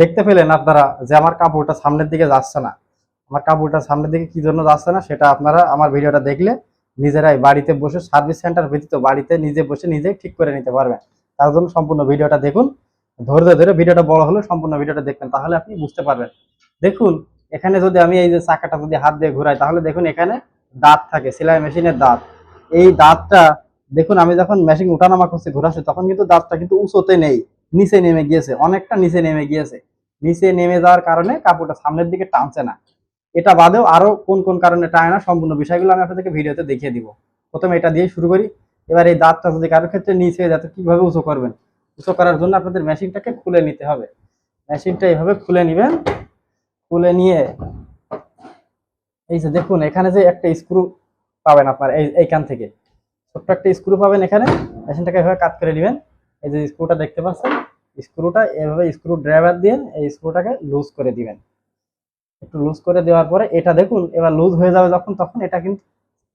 দেখতে পেলেন আপনারা যে আমার কাপড়টা সামনের দিকে যাচ্ছে না। আমার কাপড়টা সামনের দিকে কি জন্য যাচ্ছে না সেটা আপনারা আমার ভিডিওটা দেখলে নিজেরাই বাড়িতে বসে সার্ভিস সেন্টার ব্যতীত বাড়িতে নিজে বসে নিজে ঠিক করে নিতে পারবেন। তার জন্য সম্পূর্ণ ভিডিওটা দেখুন। ধৈর্য ধরে ভিডিওটা বড় হলে, সম্পূর্ণ ভিডিওটা দেখবেন, তাহলে আপনি বুঝতে পারবেন। দেখুন, এখানে যদি আমি এই যে চাকাটা যদি হাত দিয়ে ঘুরাই, তাহলে দেখুন এখানে দাঁত থাকে, সেলাই মেশিনের দাঁত। এই দাঁতটা, দেখুন আমি যখন মেশিন উঠানামা করছি ঘোরাচ্ছি, তখন কিন্তু দাঁতটা কিন্তু উঁচুতে নেই। নিচে নেমে গিয়েছে, অনেকটা নিচে নেমে গিয়েছে। নিচে নেমে যাওয়ার কারণে কাপড়টা সামনের দিকে টানছে না। এটা বাদেও আরও কোন কোন কারণে টানে না, সম্পূর্ণ বিষয়গুলো আমি আপনাদেরকে ভিডিওতে দেখিয়ে দিব। প্রথমে এটা দিয়ে শুরু করি। এবার এই দাঁতটা যদি কারোর ক্ষেত্রে নিচে যাতে কীভাবে উঁচু করবেন? উঁচু করার জন্য আপনাদের মেশিনটাকে খুলে নিতে হবে। মেশিনটা এইভাবে খুলে নেবেন। খুলে নিয়ে এই যে দেখুন, এখানে যে একটা স্ক্রু পাবেন আপনার, এই এইখান থেকে। ছোট্ট একটা স্ক্রু পাবেন এখানে। মেশিনটাকে এভাবে কাট করে নেবেন। এই যে স্ক্রুটা দেখতে পাচ্ছেন স্ক্রুটা এভাবে স্ক্রু ড্রাইভার দিয়ে এই স্ক্রুটাকে লুজ করে দিবেন। একটু লুজ করে দেওয়ার পরে এটা দেখুন, এবার লুজ হয়ে যাবে যখন, তখন এটা কিন্তু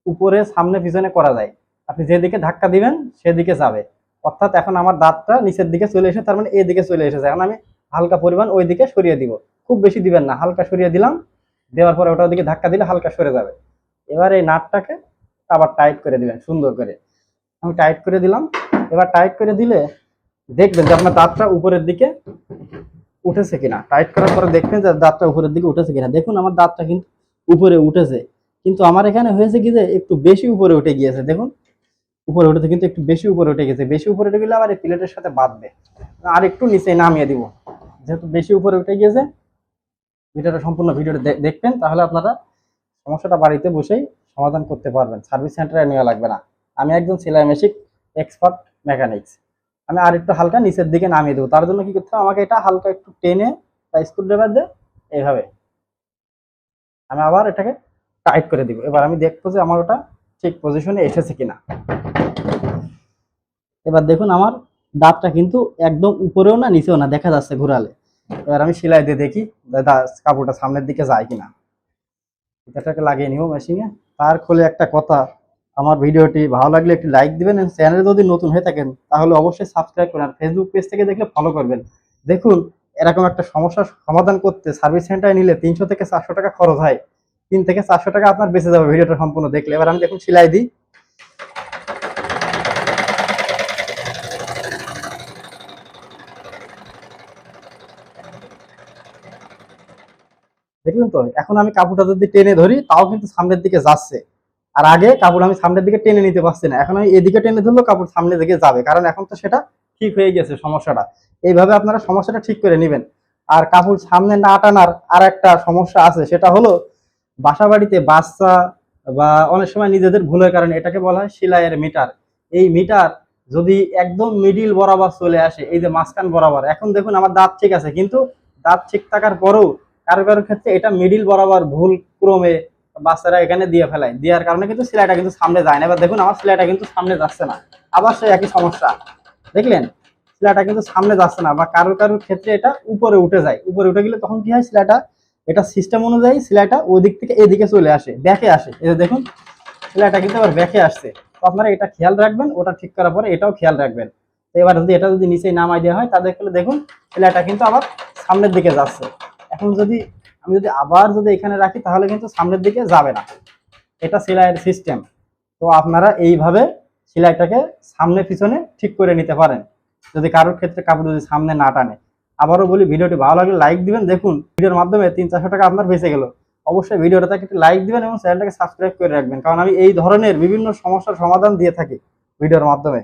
উপরে, সামনে, পিছনে করা যায়। আপনি যেদিকে ধাক্কা দিবেন, সেদিকে যাবে। অর্থাৎ এখন আমার দাঁতটা নিচের দিকে চলে এসে, তার মানে এদিকে চলে এসেছে। এখন আমি হালকা পরিমাণ ওই দিকে সরিয়ে দিব। খুব বেশি দিবেন না, হালকা সরিয়ে দিলাম। দেওয়ার পরে ওটা ওদিকে ধাক্কা দিলে হালকা সরে যাবে। এবার এই নাটটাকে আবার টাইট করে দিবেন, সুন্দর করে। আমি টাইট করে দিলাম। এবার টাইট করে দিলে দেখবেন যে আপনার দাঁতটা উপরের দিকে উঠেছে কিনা। টাইট করার পরে দেখবেন যে দাঁতটা উপরের দিকে উঠেছে কিনা। দেখুন আমার দাঁতটা কিন্তু উপরে উঠেছে। কিন্তু আমার এখানে হয়েছে কি যে একটু বেশি উপরে উঠে গিয়েছে, দেখুন। উপরে উঠেছে কিন্তু একটু বেশি উপরে উঠে গেছে বেশি উপরে উঠে গেলে আমার এই প্লেটের সাথে বাঁধবে। আর একটু নিচে নামিয়ে দিব। যেহেতু বেশি উপরে উঠে গিয়েছে, ভিডিওটা সম্পূর্ণ ভিডিওটা দেখবেন, তাহলে আপনারা সমস্যাটা বাড়িতে বসেই সমাধান করতে পারবেন। সার্ভিস সেন্টারে নেওয়া লাগবে না। আমি একজন সেলাই মেশিক এক্সপার্ট মেকানিক্স। আমি আর একটু হালকা নিচের দিকে নামিয়ে দেবো। তার জন্য কি করতে হবে? আমাকে এটা হালকা একটু টেনে বা স্ক্রু ড্রাইভার দিয়ে এইভাবে আমি আবার এটাকে টাইট করে দিব। এবার আমি দেখব যে আমার ওটা ঠিক পজিশনে এসেছে কিনা। এবার দেখুন আমার দাঁতটা কিন্তু একদম উপরেও না, নিচেও না, দেখা যাচ্ছে ঘুরালে। এবার আমি সেলাই দিয়ে দেখি কাপড়টা সামনের দিকে যায় কিনা। এটাকে লাগিয়ে নিব মেশিনে তার খোলে একটা কথা আমার ভিডিওটি ভালো লাগলে একটি লাইক দিবেন চ্যানেলে যদি নতুন হয়ে থাকেন, তাহলে অবশ্যই সাবস্ক্রাইব করুন আর ফেসবুক পেজ থেকে দেখলে ফলো করবেন। দেখুন, এরকম একটা সমস্যার সমাধান করতে সার্ভিস সেন্টারে নিলে তিনশো থেকে চারশো টাকা খরচ হয়। তিন থেকে চারশো টাকা আপনার বেঁচে যাবে ভিডিওটা সম্পূর্ণ দেখলে। এবার আমি দেখুন সেলাই দিই। দেখলেন তো? এখন আমি কাপড়টা যদি টেনে ধরি, তাও কিন্তু সামনের দিকে যাচ্ছে। আর আগে কাপড় আমি সামনের দিকে টেনে নিতে পারছি না। এখন আমি এদিকে টেনে ধরলেও কাপড় সামনের দিকে যাবে। কারণ এখন তো সেটা ঠিক হয়ে গেছে সমস্যাটা। এইভাবে আপনারা সমস্যাটা ঠিক করে নেবেন। আর কাপড় সামনে না টানার আর একটা সমস্যা আছে। সেটা হলো বাসা বাড়িতে বাচ্চা বা অনেক সময় নিজেদের ভুলের কারণে এটাকে বলা হয় সেলাইয়ের মিটার। এই মিটার যদি একদম মিডিল বরাবর চলে আসে, এই যে মাঝখান বরাবর। এখন দেখুন আমার দাঁত ঠিক আছে, কিন্তু দাঁত ঠিক থাকার পরেও কারও কারও ক্ষেত্রে এটা মিডিল বরাবর ভুল ক্রমে বাচ্চারা এখানে দিয়ে ফেলায়। দেওয়ার কারণে কিন্তু সেলাইটা কিন্তু সামনে যায় না। এবার দেখুন, আমার সেলাইটা কিন্তু সামনে যাচ্ছে না। আবার সেই একই সমস্যা। দেখলেন? সেলাইটা কিন্তু সামনে যাচ্ছে না বা কারোর কারোর ক্ষেত্রে এটা উপরে উঠে যায়। উপরে উঠে গেলে তখন কি হয়? সেলাইটা, এটা সিস্টেম অনুযায়ী সেলাইটা ওই দিক থেকে এদিকে চলে আসে, ব্যাকে আসে। যে দেখুন, সেলাইটা কিন্তু আবার ব্যাকে আসছে। তো আপনারা এটা খেয়াল রাখবেন, ওটা ঠিক করার পরে এটাও খেয়াল রাখবেন। তো এবার যদি এটা যদি নিচে নামাই দেওয়া হয় তাদের দেখুন, সেলাইটা কিন্তু আবার সামনের দিকে যাচ্ছে। এখন যদি আমি যদি আবার যদি এখানে রাখি, তাহলে কিন্তু সামনের দিকে যাবে না। এটা সেলাইয়ের সিস্টেম তো আপনারা এইভাবে সেলাইটাকে সামনে পিছনে ঠিক করে নিতে পারেন। যদি কারোর ক্ষেত্রে কাপড় যদি সামনে না টানে। আবারও বলি, ভিডিওটি ভালো লাগলে লাইক দিবেন। দেখুন, ভিডিওর মাধ্যমে তিন চারশো টাকা আপনার বেঁচে গেল। অবশ্যই ভিডিওটাকে একটু লাইক দিবেন এবং চ্যানেলটাকে সাবস্ক্রাইব করে রাখবেন। কারণ আমি এই ধরনের বিভিন্ন সমস্যার সমাধান দিয়ে থাকি ভিডিওর মাধ্যমে।